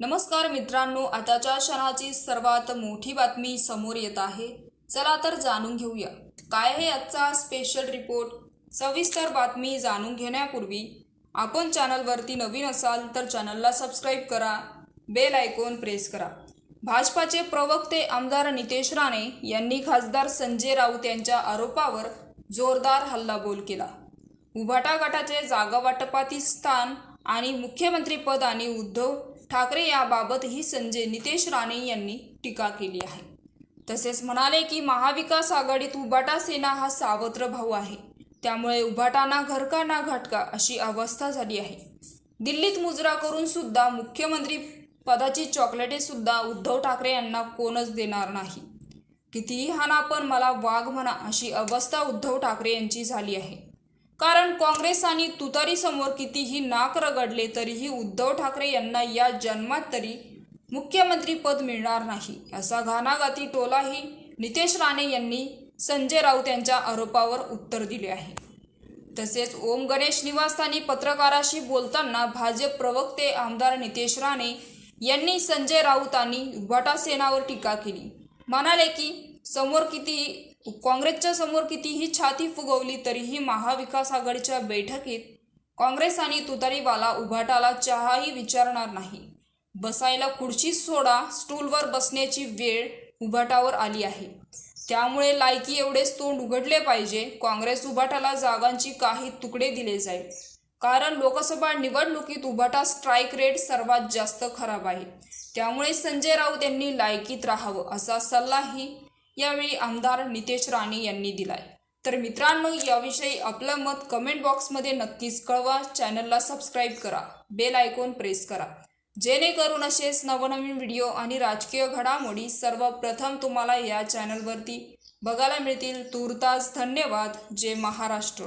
नमस्कार मित्रांनो आताच्या क्षणाची सर्वात मोठी बातमी समोर येत आहे. चला तर जाणून घेऊया. काय आहे आजचा स्पेशल रिपोर्ट सविस्तर बातमी जाणून घेण्यापूर्वी आपण चॅनलवरती नवीन असाल तर चॅनलला सबस्क्राईब करा बेल आयकॉन प्रेस करा. भाजपाचे प्रवक्ते आमदार नितेश राणे यांनी खासदार संजय राऊत यांच्या आरोपावर जोरदार हल्लाबोल केला. उभाटा गटाचे जागावाटपातील स्थान आणि मुख्यमंत्रीपद आणि उद्धव ठाकरे याबाबतही संजय नितेश राणे यांनी टीका केली आहे. तसेच म्हणाले की महाविकास आघाडीत उबाटा सेना हा सावत्र भाऊ आहे. त्यामुळे उभाटाना घरका ना घाटका अशी अवस्था झाली आहे. दिल्लीत मुजरा करून सुद्धा मुख्यमंत्री पदाची चॉकलेटे सुद्धा उद्धव ठाकरे यांना कोणच देणार नाही. कितीही हाना पण मला वाघ म्हणा अशी अवस्था उद्धव ठाकरे यांची झाली आहे. कारण काँग्रेस आणि तुतारी समोर कितीही नाक रगडले तरीही उद्धव ठाकरे यांना या जन्मात तरी मुख्यमंत्री पद मिळणार नाही. असा घाणाघाती टोलाही नितेश राणे यांनी संजय राऊत यांच्या आरोपावर उत्तर दिले आहे. तसेच ओम गणेश निवासस्थानी पत्रकाराशी बोलताना भाजप प्रवक्ते आमदार नितेश राणे यांनी संजय राऊत आणि भटासेनावर टीका केली. म्हणाले की समोर किती काँग्रेसच्या समोर कितीही छाती फुगवली तरीही महाविकास आघाडीच्या बैठकीत काँग्रेस आणि तुतारीवाला उभाटाला चहाही विचारणार नाही. बसायला खुर्ची सोडा स्टूलवर बसण्याची वेळ उभाटावर आली आहे. त्यामुळे लायकी एवढेच तोंड उघडले पाहिजे काँग्रेस उभाटाला जागांची काही तुकडे दिले जाईल. कारण लोकसभा निवडणुकीत उभाटा स्ट्राईक रेट सर्वात जास्त खराब आहे. त्यामुळे संजय राऊत यांनी लायकीत राहावं असा सल्लाही यावेळी आमदार नितेश राणे यांनी दिलाय. तर मित्रांनो याविषयी आपलं मत कमेंट बॉक्समध्ये नक्कीच कळवा. चॅनलला सबस्क्राईब करा. बेल आयकॉन प्रेस करा. जेणेकरून असेच नवनवीन व्हिडिओ आणि राजकीय घडामोडी सर्वप्रथम तुम्हाला या चॅनलवरती बघायला मिळतील. तूर्तास धन्यवाद. जय महाराष्ट्र.